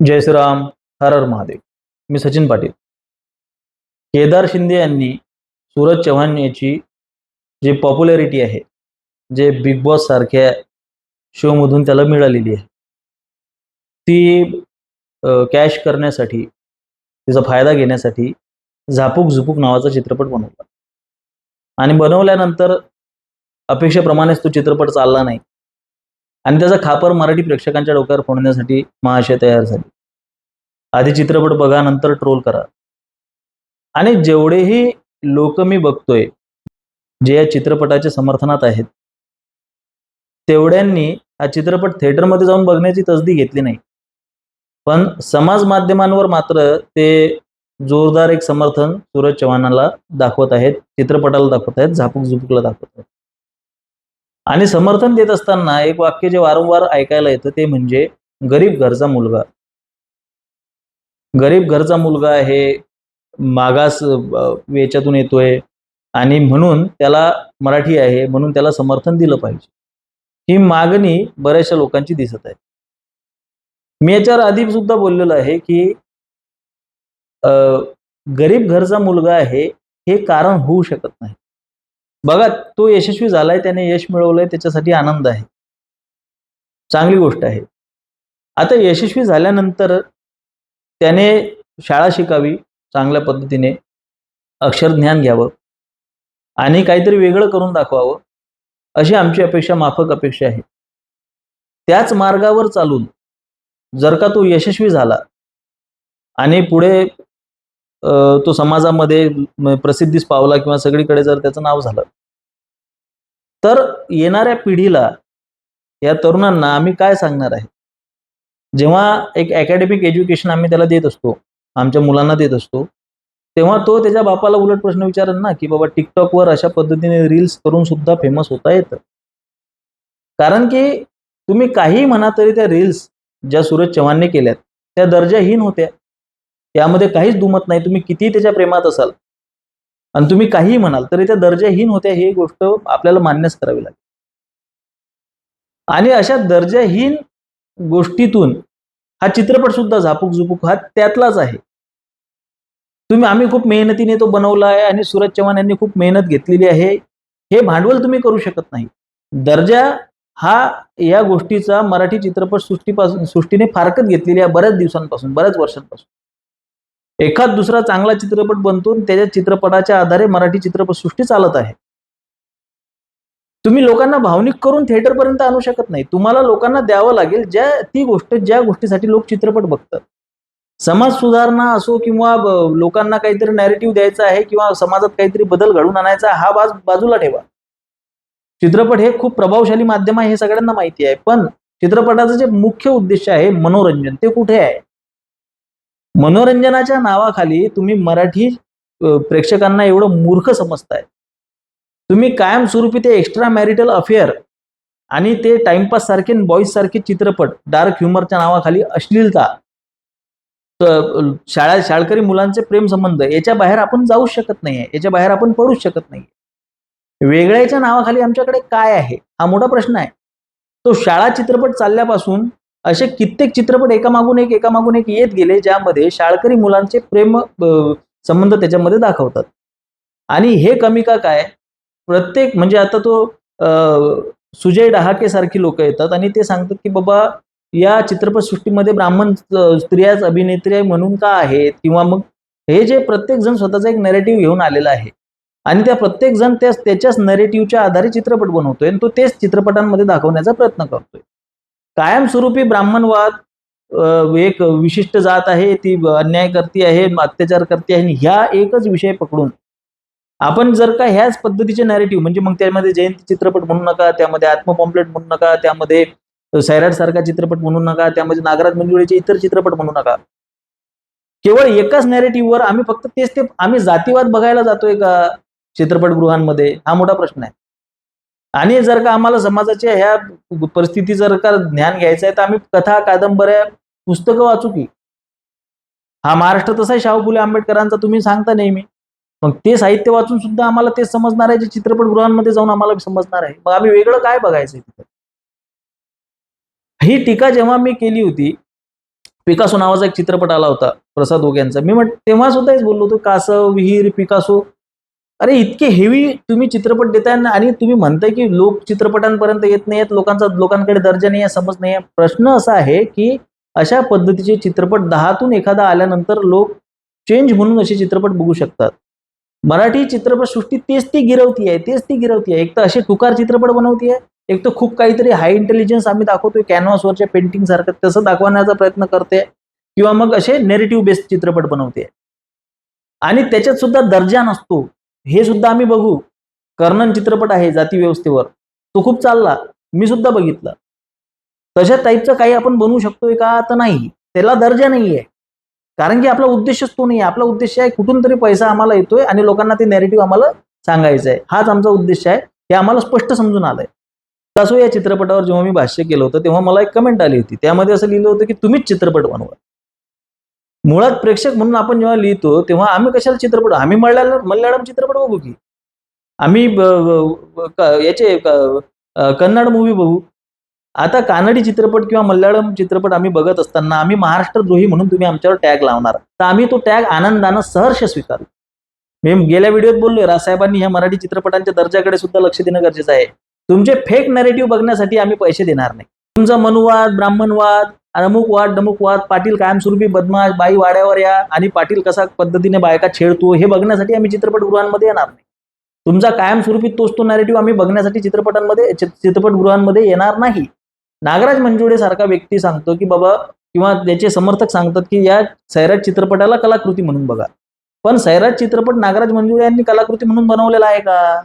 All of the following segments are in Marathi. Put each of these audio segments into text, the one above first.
जय श्रीराम हर हर महादेव. मी सचिन पाटील. केदार शिंदे यांनी सूरज चव्हाण याची जी पॉप्युलॅरिटी आहे जे बिग बॉस सारख्या शोमधून त्याला मिळालेली आहे ती कॅश करण्यासाठी तिचा फायदा घेण्यासाठी झापूक झुपूक नावाचा चित्रपट बनवला. आणि बनवल्यानंतर अपेक्षेप्रमाणेच तो चित्रपट चालला नाही. आणि त्याचा खापर मराठी प्रेक्षकांच्या डोक्यावर फोडण्यासाठी महाशय तयार झाले. आधी चित्रपट बघा नंतर ट्रोल करा. आणि जेवढेही लोक मी बघतोय जे या चित्रपटाच्या समर्थनात आहेत तेवढ्यांनी हा चित्रपट थिएटरमध्ये जाऊन बघण्याची तसदी घेतली नाही. पण समाज माध्यमांवर मात्र ते जोरदार एक समर्थन सूरज चव्हाणाला दाखवत आहेत चित्रपटाला दाखवत आहेत झापूक झुपूकला दाखवत आहेत. आणि समर्थन देत असताना एक वाक्य जे वारंवार ऐकायला येतं ते म्हणजे गरीब घरचा मुलगा. गरीब घरचा मुलगा आहे मागास याच्यातून येतोय आणि म्हणून त्याला मराठी आहे म्हणून त्याला समर्थन दिलं पाहिजे. ही मागणी बऱ्याचशा लोकांची दिसत आहे. मी याच्यावर आधी सुद्धा बोललेलो आहे की गरीब घरचा मुलगा आहे हे कारण होऊ शकत नाही. बघा तो यशस्वी झालाय त्याने यश मिळवलंय त्याच्यासाठी आनंद आहे. चांगली गोष्ट आहे. आता यशस्वी झाल्यानंतर त्याने शाळा शिकावी चांगल्या पद्धतीने अक्षरज्ञान घ्यावं आणि काहीतरी वेगळं करून दाखवावं अशी आमची अपेक्षा माफक अपेक्षा आहे. त्याच मार्गावर चालून जर का तो यशस्वी झाला आणि पुढे तो समाजामध्ये प्रसिद्धीस पावला किंवा सगळीकडे जर त्याचं नाव झालं. तर येणाऱ्या पिढीला या तरुणांना आम्ही काय सांगणार आहे? जेव्हा एक अकॅडमिक एज्युकेशन आम्ही त्याला देत असतो आमच्या मुलांना देत असतो तेव्हा तो त्याच्या बापाला उलट प्रश्न विचारेल ना की बाबा टिकटॉकवर अशा पद्धतीने रील्स करून सुद्धा फेमस होता येतं. कारण की तुम्ही काही म्हणा तरी त्या रील्स ज्या सूरज चव्हाणने केल्यात त्या दर्जाहीन होत्या. यामध्ये काहीच दुमत नाही. तुम्ही कितीही त्याच्या प्रेमात असाल आणि तुम्ही काहीही म्हणाल तरी त्या दर्जाहीन होत्या ही गोष्ट आपल्याला मान्यच करावी लागेल. आणि अशा दर्जाहीन गोष्टीतून हा चित्रपट सुद्धा झापूक झुपूक हा त्यातलाच आहे. तुम्ही आम्ही खूप मेहनतीने तो बनवला आहे आणि सूरज चव्हाण यांनी खूप मेहनत घेतलेली आहे. हे भांडवल तुम्ही करू शकत नाही. दर्जा हा या गोष्टीचा मराठी चित्रपट सृष्टीपासून सृष्टीने फारकत घेतलेली आहे बऱ्याच दिवसांपासून बऱ्याच वर्षांपासून. एखाद दुसरा चांगला चित्रपट बनतो त्याच्या चित्रपटाच्या आधारे मराठी चित्रपट सृष्टी चालत आहे. तुम्ही लोकांना भावनिक करून थिएटरपर्यंत आणू शकत नाही. तुम्हाला लोकांना द्यावं लागेल ज्या ती गोष्ट ज्या गोष्टीसाठी लोक चित्रपट बघतात. समाज सुधारणा असो किंवा लोकांना काहीतरी नॅरेटिव्ह द्यायचा आहे किंवा समाजात काहीतरी बदल घडून आणायचा हा बाज बाजूला ठेवा. चित्रपट हे खूप प्रभावशाली माध्यम आहे हे सगळ्यांना माहिती आहे. पण चित्रपटाचं जे मुख्य उद्देश आहे मनोरंजन ते कुठे आहे? मनोरंजनाच्या नावाखाली तुम्ही मराठी प्रेक्षकांना एवढं मूर्ख समजताय. तुम्ही कायमस्वरूपी ते एक्स्ट्रा मॅरिटल अफेअर आणि ते टाइमपास सारखे बॉईज सारखे चित्रपट डार्क ह्युमरच्या नावाखाली अश्लीलता शाळा शाळकरी मुलांचे प्रेम संबंध याच्या बाहेर आपण जाऊच शकत नाहीये याच्या बाहेर आपण पडूच शकत नाही वेगळ्याच्या नावाखाली आमच्याकडे काय आहे? हा मोठा प्रश्न आहे. तो शाळा चित्रपट चालल्यापासून असे कित्येक चित्रपट एकामागून एक एकामागून एक येत गेले ज्यामध्ये शाळकरी मुलांचे प्रेम संबंध त्याच्यामध्ये दाखवतात. आणि हे कमी का काय? प्रत्येक म्हणजे आता तो सुजय डहाके सारखी लोक येतात आणि ते सांगतात की बाबा या चित्रपटसृष्टीमध्ये ब्राह्मण स्त्रियाच अभिनेत्री म्हणून का आहेत? किंवा मग हे जे प्रत्येक जण स्वतःचा एक नरेटिव्ह घेऊन आलेला आहे. आणि त्या प्रत्येक जण त्या त्याच्याच नरेटिव्हच्या आधारे चित्रपट बनवतोय आणि तो तेच चित्रपटांमध्ये दाखवण्याचा प्रयत्न करतोय. कायमस्वरूपी ब्राह्मणवाद एक विशिष्ट जात आहे ती अन्याय करते आहे अत्याचार करते आहे आणि ह्या एकच विषय पकडून आपण जर का ह्याच पद्धतीचे नॅरेटिव्ह म्हणजे मग त्यामध्ये जयंती चित्रपट म्हणू नका त्यामध्ये आत्मपॉम्पलेट म्हणू नका त्यामध्ये सैराट सारखा चित्रपट म्हणू नका त्यामध्ये नागराज मंजुळेचे इतर चित्रपट म्हणू नका. केवळ एकाच नॅरेटिव्हवर आम्ही फक्त तेच ते आम्ही जातीवाद बघायला जातोय का चित्रपटगृहांमध्ये? हा मोठा प्रश्न आहे. आणि जर का आम्हाला समाजाच्या ह्या परिस्थिती जर का ज्ञान घ्यायचं आहे तर आम्ही कथा कादंबऱ्या पुस्तकं वाचू की. हा महाराष्ट्र तसा आहे शाहू फुले आंबेडकरांचा तुम्ही सांगता नेहमी. मग ते साहित्य वाचून सुद्धा आम्हाला ते समजणार आहे जे चित्रपटगृहांमध्ये जाऊन आम्हाला समजणार आहे. मग आम्ही वेगळं काय बघायचं तिथं? ही टीका जेव्हा मी केली होती पिकासो नावाचा एक चित्रपट आला होता प्रसाद ओक यांचा मी म्हट तेव्हा सुद्धा बोललो होतो कासव विहीर पिकासो अरे इतके हेवी तुम्ही चित्रपट देताय ना आणि तुम्ही म्हणताय की लोक चित्रपटांपर्यंत येत नाही आहेत लोकांचा लोकांकडे दर्जा नाही आहे समज नाही आहे प्रश्न असा आहे की अशा पद्धतीचे चित्रपट दहातून एखादा आल्यानंतर लोक चेंज म्हणून असे चित्रपट बघू शकतात. मराठी चित्रपटसृष्टी तेच ती गिरवती आहे तेच ती गिरवती आहे. एक तर असे टुकार चित्रपट बनवती आहे एक तर खूप काहीतरी हाय इंटेलिजन्स आम्ही दाखवतोय कॅनव्हासवरच्या पेंटिंग सारखं तसं दाखवण्याचा प्रयत्न करते किंवा मग असे नेरेटिव्ह बेस्ड चित्रपट बनवते आणि त्याच्यात सुद्धा दर्जा नसतो. हे सुद्धा आम्ही बघू. कर्णन चित्रपट आहे जाती व्यवस्थेवर. तो खूप चालला. मी सुद्धा बघितला. तशा टाईपचं काही आपण बनवू शकतोय का तर नाही. त्याला दर्जा नाही आहे कारण की आपला उद्देशच तो नाही आहे आपला उद्देश आहे कुठून तरी पैसा आम्हाला येतोय आणि लोकांना ते नॅरेटिव्ह आम्हाला सांगायचं आहे हाच आमचा उद्देश आहे. हे आम्हाला स्पष्ट समजून आलंय. तसो या चित्रपटावर जेव्हा मी भाष्य केलं होतं तेव्हा मला एक कमेंट आली होती. त्यामध्ये असं लिहिलं होतं की तुम्हीच चित्रपट बनवा. मुळात प्रेक्षक म्हणून आपण जेव्हा लिहितो तेव्हा आम्ही कशाला चित्रपट आम्ही मल्याळम मल्याळम चित्रपट बघू की? आम्ही याचे कन्नड मूवी बघू. आता कानडी चित्रपट किंवा मल्याळम चित्रपट आम्ही बघत असताना आम्ही महाराष्ट्रद्रोही म्हणून तुम्ही आमच्यावर टॅग लावणार. तर आम्ही तो टॅग आनंदानं सहर्ष स्वीकारलो मी गेल्या व्हिडिओत बोललोय रासाहेबांनी ह्या मराठी चित्रपटांच्या दर्जाकडे सुद्धा लक्ष देणं गरजेचं आहे. तुमचे फेक नॅरेटिव्ह बघण्यासाठी आम्ही पैसे देणार नाही. तुमचा मनुवाद ब्राह्मणवाद अमुक वाद डमुक वाद पाटील कायमस्वरूपी बदमाश बाई वाड्यावर या आणि पाटील कसा पद्धतीने बायका छेडतो हे बघण्यासाठी आम्ही चित्रपटगृहांमध्ये येणार नाही. तुमचा कायमस्वरूपी तोच तो नॅरेटिव्ह आम्ही बघण्यासाठी चित्रपटांमध्ये चित्रपटगृहांमध्ये येणार नाही. नागराज मंजुळे सारखा व्यक्ती सांगतो की बाबा किंवा त्याचे समर्थक सांगतात की या सैराट चित्रपटाला कलाकृती म्हणून बघा. पण सैराट चित्रपट नागराज मंजुळे यांनी कलाकृती म्हणून बनवलेला आहे का?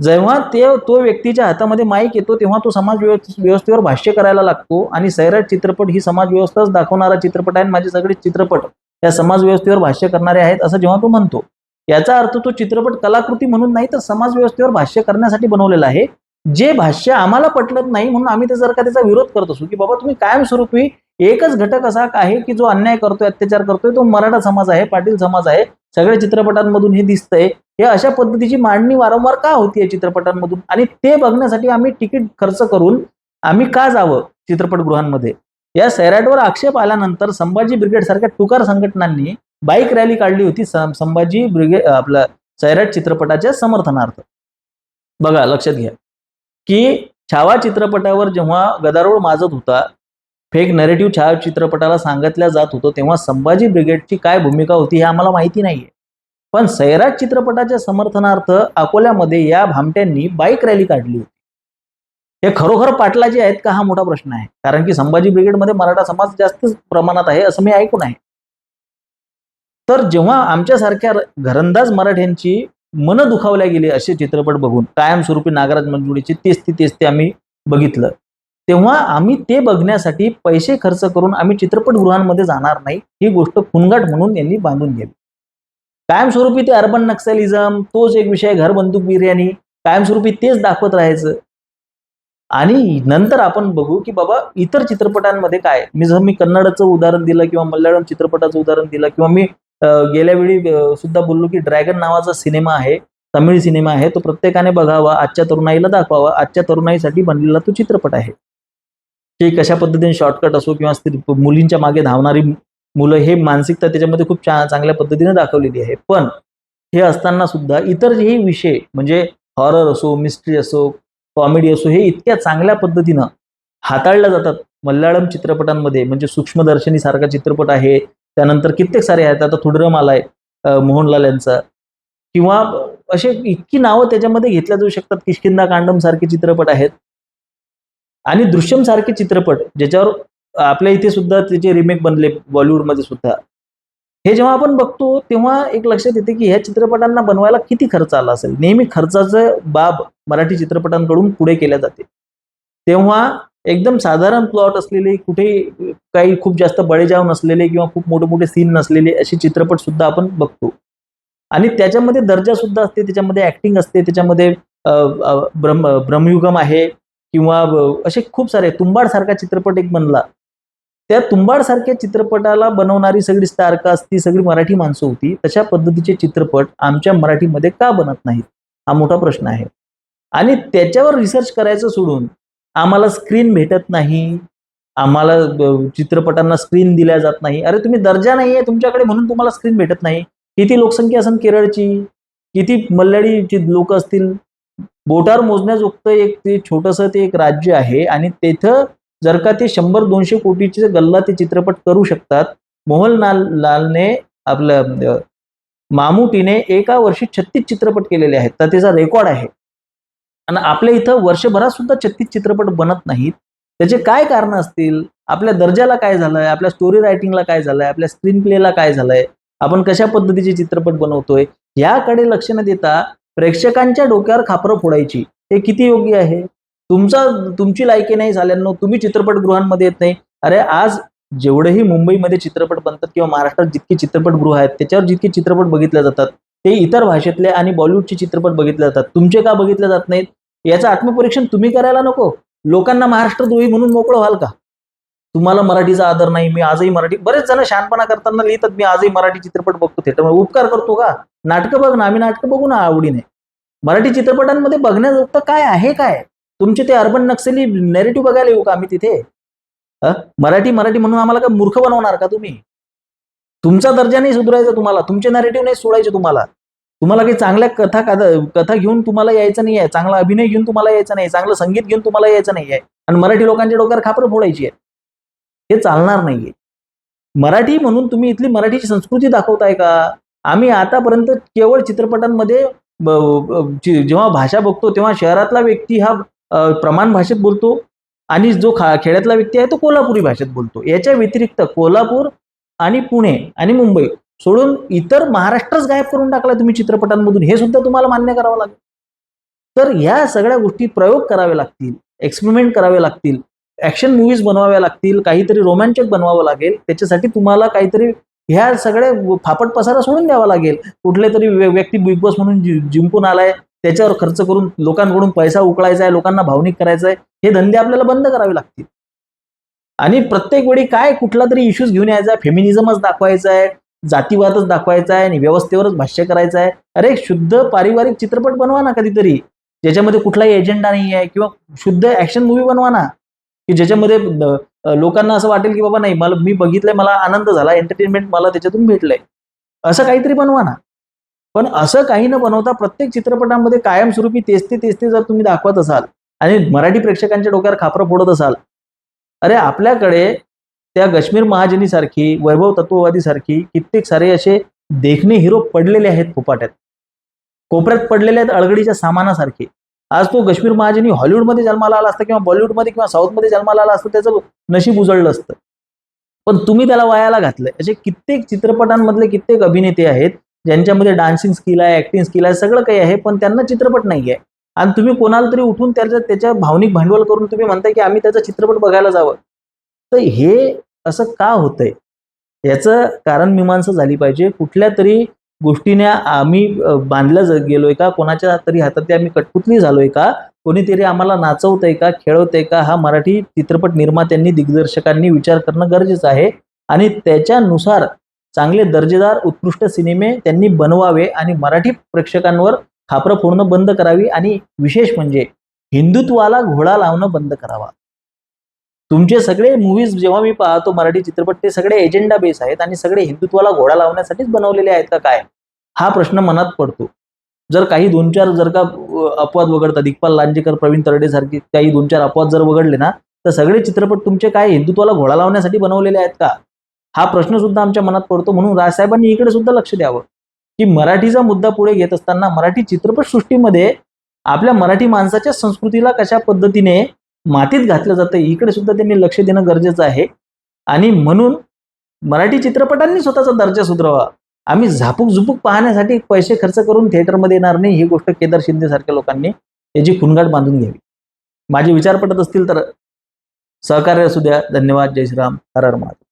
जेव्हा ते तो व्यक्तीच्या हातामध्ये माईक येतो तेव्हा तो समाज व्यवस्थेवर भाष्य करायला लागतो आणि सैराट चित्रपट ही समाज व्यवस्थाच दाखवणारा चित्रपट आहे आणि माझे सगळे चित्रपट या समाज व्यवस्थेवर भाष्य करणारे आहेत असं जेव्हा तो म्हणतो. याचा अर्थ तो चित्रपट कलाकृती म्हणून नाही तर समाज व्यवस्थेवर भाष्य करण्यासाठी बनवलेला आहे. जे भाष्य आम्हाला पटलत नाही म्हणून आम्ही ते जर का त्याचा विरोध करत असू की बाबा तुम्ही कायमस्वरूपी एकच घटक असा आहे की जो अन्याय करतोय अत्याचार करतोय तो मराठा समाज आहे पाटील समाज आहे. सगळ्या चित्रपटांमधून हे दिसतंय. हे अशा पद्धतीची मांडणी वारंवार का होती या चित्रपटांमधून? आणि ते बघण्यासाठी आम्ही तिकीट खर्च करून आम्ही का जावं चित्रपटगृहांमध्ये? या सैराटवर आक्षेप आल्यानंतर संभाजी ब्रिगेड सारख्या टुकार संघटनांनी बाईक रॅली काढली होती. संभाजी ब्रिगेड आपल्या सैराट चित्रपटाच्या समर्थनार्थ. बघा लक्षात घ्या. की छावा चित्रपटावर जेव्हा गदारोळ माजत होता फेक नरेटिव्ह छायाचित्रपटाला सांगितल्या जात होतं तेव्हा संभाजी ब्रिगेडची काय भूमिका होती हे आम्हाला माहिती नाहीये. पण सैराट चित्रपटाच्या समर्थनार्थ अकोल्यामध्ये या भामट्यांनी बाईक रॅली काढली होती. हे खरोखर पाटलाजी आहेत का हा मोठा प्रश्न आहे. कारण की संभाजी ब्रिगेडमध्ये मराठा समाज जास्त प्रमाणात आहे असं मी ऐकून आहे. तर जेव्हा आमच्यासारख्या घरंदाज मराठ्यांची मन दुखावल्या गेली असे चित्रपट बघून कायमस्वरूपी नागराज मंजुळीची तेच ती तेच ते आम्ही बघितलं. तेव्हा आम्ही ते बघण्यासाठी पैसे खर्च करून आम्ही चित्रपटगृहांमध्ये जाणार नाही. ही गोष्ट खुनगाट म्हणून यांनी बांधून घ्यावी कायमस्वरूपी ते अर्बन नक्सलिझम तोच एक विषय घर बंदूक बिर्याणी. कायमस्वरूपी तेच दाखवत राहायचं. आणि नंतर आपण बघू की बाबा इतर चित्रपटांमध्ये काय? मी जर मी कन्नडचं उदाहरण दिलं किंवा मल्याळम चित्रपटाचं उदाहरण दिलं किंवा मी गेल्या वेळी सुद्धा बोललो की ड्रॅगन नावाचा सिनेमा आहे तमिळ सिनेमा आहे तो प्रत्येकाने बघावा आजच्या तरुणाईला दाखवावा आजच्या तरुणाईसाठी बनलेला तो चित्रपट आहे. की कशा पद्धतीने शॉर्टकट असो किंवा स्त्री- मुलींच्या मागे धावणारी मुलं हे मानसिकता त्याच्यामध्ये खूप छान चांगल्या पद्धतीने दाखवलेली आहे. पण हे असताना सुद्धा इतर जे विषय म्हणजे हॉरर असो मिस्ट्री असो कॉमेडी असो हे इतक्या चांगल्या पद्धतीनं हाताळल्या जातात मल्याळम चित्रपटांमध्ये. म्हणजे सूक्ष्मदर्शनी सारखा चित्रपट आहे. त्यानंतर कित्येक सारे आहेत. आता थुडरम आलाय मोहनलाल यांचा. किंवा असे इतकी नावं त्याच्यामध्ये घेतल्या जाऊ शकतात किशकिंदा कांडम सारखे चित्रपट आहेत. आणि दृश्यम सारखे चित्रपट ज्याच्यावर आपल्या इथे सुद्धा त्याचे रिमेक बनले बॉलिवूडमध्ये सुद्धा. हे जेव्हा आपण बघतो तेव्हा एक लक्षात येते की ह्या चित्रपटांना बनवायला किती खर्च आला असेल? नेहमी खर्चाचं बाब मराठी चित्रपटांकडून पुढे केल्या जाते. तेव्हा एकदम साधारण प्लॉट असलेले कुठे काही खूप जास्त बळेजाव नसलेले किंवा खूप मोठे मोठे सीन नसलेले असे चित्रपट सुद्धा आपण बघतो. आणि त्याच्यामध्ये दर्जा सुद्धा असते त्याच्यामध्ये ऍक्टिंग असते त्याच्यामध्ये ब्रह्म ब्रह्मयुगम आहे. किंवा असे खूप सारे तुंबाडसारखा चित्रपट एक बनला. त्या तुंबाडसारख्या चित्रपटाला बनवणारी सगळी स्टारकास्ट ती सगळी मराठी माणसं होती. तशा पद्धतीचे चित्रपट आमच्या मराठीमध्ये का बनत नाहीत? हा मोठा प्रश्न आहे. आणि त्याच्यावर रिसर्च करायचं सोडून आम्हाला स्क्रीन भेटत नाही. आम्हाला चित्रपटांना स्क्रीन दिल्या जात नाही. अरे तुम्ही दर्जा नाही आहे तुमच्याकडे म्हणून तुम्हाला स्क्रीन भेटत नाही. किती लोकसंख्या असेल केरळची? किती मल्याळीची लोक असतील? बोटावर मोजण्याजोगतं एक ते छोटंसं ते एक राज्य आहे आणि तेथं जर का ते शंभर दोनशे कोटीचे गल्ला ते चित्रपट करू शकतात मोहनलाल लालने आपलं मामुटीने एका वर्षी छत्तीस चित्रपट केलेले आहेत. तर त्याचा रेकॉर्ड आहे. आणि आपल्या इथं वर्षभरात सुद्धा छत्तीस चित्रपट बनत नाहीत. त्याचे काय कारण असतील? आपल्या दर्जाला काय झालंय? आपल्या स्टोरी रायटिंगला काय झालंय? आपल्या स्क्रीन प्लेला काय झालंय? आपण कशा पद्धतीचे चित्रपट बनवतोय? याकडे लक्ष न देता प्रेक्षकांच्या डोक्यावर खापरं फोडायची. हे किती योग्य आहे? तुमचा तुमची लायकी नाही झाल्यानं तुम्ही चित्रपटगृहांमध्ये येत नाही. अरे आज जेवढेही मुंबईमध्ये चित्रपट बनतात किंवा महाराष्ट्रात जितके चित्रपटगृह आहेत त्याच्यावर जितके चित्रपट बघितले जातात ते इतर भाषेतले आणि बॉलिवूडचे चित्रपट बघितले जातात. तुमचे का बघितले जात नाहीत? याचं आत्मपरीक्षण तुम्ही करायला नको. लोकांना महाराष्ट्र द्रोही म्हणून मोकळं व्हाल का? तुम्हाला मराठीचा आदर नाही मी आजही मराठी बरेच जण शहाणपणा करताना लिहितात मी आजही मराठी चित्रपट बघतो थिएटरमध्ये उपकार करतो का? नाटकं बघ ना आम्ही नाटकं बघू ना आवडीने. मराठी चित्रपटांमध्ये बघण्याजोगतं काय आहे काय? तुमचे ते अर्बन नक्सली नेरेटिव्ह बघायला येऊ का आम्ही तिथे? मराठी मराठी म्हणून आम्हाला काय मूर्ख बनवणार का तुम्ही? तुमचा दर्जा नाही सुधारायचा तुम्हाला तुमचे नॅरेटिव्ह नाही सोडायचे तुम्हाला. तुम्हाला काही चांगल्या कथा कथा कथा घेऊन तुम्हाला यायचं नाही आहे चांगला अभिनय घेऊन तुम्हाला यायचं नाही चांगलं संगीत घेऊन तुम्हाला यायचं नाही आहे आणि मराठी लोकांच्या डोक्यावर खापरं फोडायची आहे. हे चालणार नाहीये. मराठी म्हणून तुम्ही इथली मराठीची संस्कृती दाखवताय का? आम्ही आतापर्यंत केवळ चित्रपटांमध्ये जेव्हा भाषा बघतो तेव्हा शहरातला व्यक्ती हा प्रमाण भाषेत बोलतो आणि जो खा खेड्यातला व्यक्ती आहे तो कोल्हापुरी भाषेत बोलतो. याच्या व्यतिरिक्त कोल्हापूर आणि पुणे आणि मुंबई सोडून इतर महाराष्ट्रच गायब करून टाकला तुम्ही चित्रपटांमधून. हे सुद्धा तुम्हाला मान्य करावं लागेल. तर ह्या सगळ्या गोष्टी प्रयोग करावे लागतील एक्सपेरिमेंट करावे लागतील. ऍक्शन मूवीज बनवाव्या लागतील काहीतरी रोमांचक बनवावं लागेल त्याच्यासाठी तुम्हाला काहीतरी ह्या सगळ्या फापट पसारा सोडून द्यावा लागेल. कुठले तरी व्यक्ती बिग बॉस म्हणून जिंकून आलाय त्याच्यावर खर्च करून लोकांकडून पैसा उकळायचा आहे लोकांना भावनिक करायचं आहे हे धंदे आपल्याला बंद करावे लागतील. आणि प्रत्येक वेळी काय कुठला तरी इश्यूज घेऊन यायचा आहे फेमिनिझमच दाखवायचा आहे जातीवादच दाखवायचा आहे आणि व्यवस्थेवरच भाष्य करायचं आहे अरे शुद्ध पारिवारिक चित्रपट बनवा ना कधीतरी. ज्याच्यामध्ये कुठलाही एजेंडा नाही आहे किंवा शुद्ध ऍक्शन मूवी बनवा ना. की ज्याच्यामध्ये लोकांना असं वाटेल की बाबा नाही मला मी बघितलंय मला आनंद झाला एंटरटेनमेंट मला त्याच्यातून भेटलंय. असं काहीतरी बनवा ना. पण असं काही न बनवता प्रत्येक चित्रपटामध्ये कायमस्वरूपी तेच ते तेच ते जर तुम्ही दाखवत असाल आणि मराठी प्रेक्षकांच्या डोक्यावर खापरं फोडत असाल अरे आपल्याकडे त्या कश्मीर महाजनीसारखी वैभव तत्ववादीसारखी कित्येक सारे असे देखणे हिरो पडलेले आहेत फोपाट्यात कोपऱ्यात पडलेले आहेत अळगडीच्या सामानासारखे. आज तो कश्मीर महाजनी हॉलिवूडमध्ये जन्माला आला असता किंवा बॉलिवूडमध्ये किंवा साऊथमध्ये जन्माला आला असता त्याचं नशीब उजळलं असतं. पण तुम्ही त्याला वयाला घातलंय. असे कित्येक चित्रपटांमधले कित्येक अभिनेते आहेत ज्यांच्यामध्ये डान्सिंग स्किल आहे ऍक्टिंग स्किल आहे सगळं काही आहे पण त्यांना चित्रपट नाही आहे आणि तुम्ही कोणाला तरी उठून त्याचं त्याच्या भावनिक भांडवल करून तुम्ही म्हणताय की आम्ही त्याचा चित्रपट बघायला जावं. तर हे असं का होतंय? याचं कारण मीमांसा झाली पाहिजे. कुठल्या तरी गोष्टीने आम्ही बांधल्या ज- गेलोय का? कोणाच्या तरी हातात आम्ही कटपुतली झालोय का? कोणीतरी आम्हाला नाचवतंय का? खेळवतंय का? हा मराठी चित्रपट निर्मात्यांनी दिग्दर्शकांनी विचार करणं गरजेचं आहे. आणि त्याच्यानुसार चांगले दर्जेदार उत्कृष्ट सिनेमे त्यांनी बनवावे आणि मराठी प्रेक्षकांवर खापरं फोडणं बंद करावी आणि विशेष म्हणजे हिंदुत्वाला घोडा लावणं बंद करावा. तुमचे सगळे मूवीज जेव्हा मी पाहतो मराठी चित्रपट ते सगळे एजेंडा बेस आहेत आणि सगळे हिंदुत्वाला घोडा लावण्यासाठीच बनवलेले आहेत का काय? हा प्रश्न मनात पडतो. जर काही दोन चार जर का अपवाद वगळतात इक्बाल लांजेकर प्रवीण तरडे सारखे काही दोन चार अपवाद जर वगळले ना तर सगळे चित्रपट तुमचे काय हिंदुत्वाला घोडा लावण्यासाठी बनवलेले आहेत का? हा प्रश्न सुद्धा आमच्या मनात पडतो. म्हणून राजसाहेबांनी इकडे सुद्धा लक्ष द्यावं. की मराठीचा मुद्दा पुढे घेत असताना मराठी चित्रपट सृष्टीमध्ये आपल्या मराठी माणसाच्या संस्कृतीला कशा पद्धतीने मातीत घातलं जातं. इकडे सुद्धा त्यांनी लक्ष देणं गरजेचं आहे. आणि म्हणून मराठी चित्रपटांनी स्वतःचा दर्जा सुधारावा. आम्ही झापूक झुपूक पाहण्यासाठी पैसे खर्च करून थिएटरमध्ये येणार नाही ही गोष्ट केदार शिंदे सारख्या लोकांनी याची खुणगाट बांधून घ्यावी. माझे विचार पटत असतील तर सहकार्य असू द्या. धन्यवाद. जय श्रीराम. हर हर महादेव.